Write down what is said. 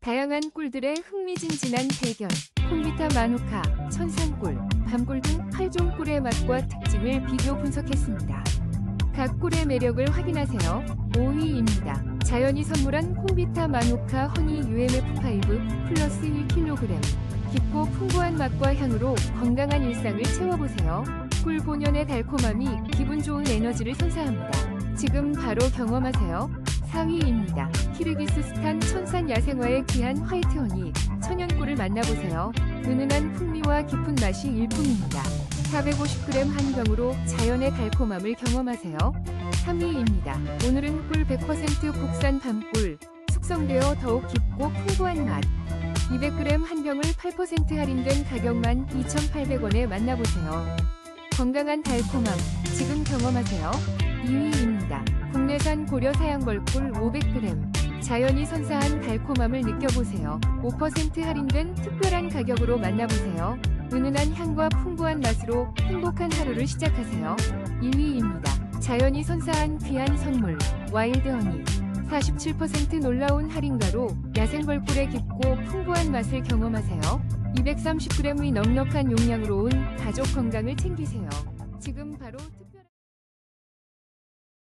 다양한 꿀들의 흥미진진한 대결. 콩비타 마누카, 천상꿀, 밤꿀 등 8종 꿀의 맛과 특징을 비교 분석했습니다. 각 꿀의 매력을 확인하세요. 5위입니다. 자연이 선물한 콩비타 마누카 허니 UMF5 플러스 1kg. 깊고 풍부한 맛과 향으로 건강한 일상을 채워보세요. 꿀 본연의 달콤함이 기분 좋은 에너지를 선사합니다. 지금 바로 경험하세요. 4위입니다. 키르기스스탄 천산 야생화의 귀한 화이트 허니, 천연꿀을 만나보세요. 은은한 풍미와 깊은 맛이 일품입니다. 450g 한 병으로 자연의 달콤함을 경험하세요. 3위입니다. 오늘은 꿀 100% 국산 밤꿀, 숙성되어 더욱 깊고 풍부한 맛. 200g 한 병을 8% 할인된 가격만 2,800원에 만나보세요. 건강한 달콤함, 지금 경험하세요. 2위입니다. 국내산 고려 사양벌꿀 500g. 자연이 선사한 달콤함을 느껴보세요. 5% 할인된 특별한 가격으로 만나보세요. 은은한 향과 풍부한 맛으로 행복한 하루를 시작하세요. 1위입니다. 자연이 선사한 귀한 선물, 와일드 허니. 47% 놀라운 할인가로 야생벌꿀의 깊고 풍부한 맛을 경험하세요. 230g의 넉넉한 용량으로 온 가족 건강을 챙기세요. 지금 바로 특-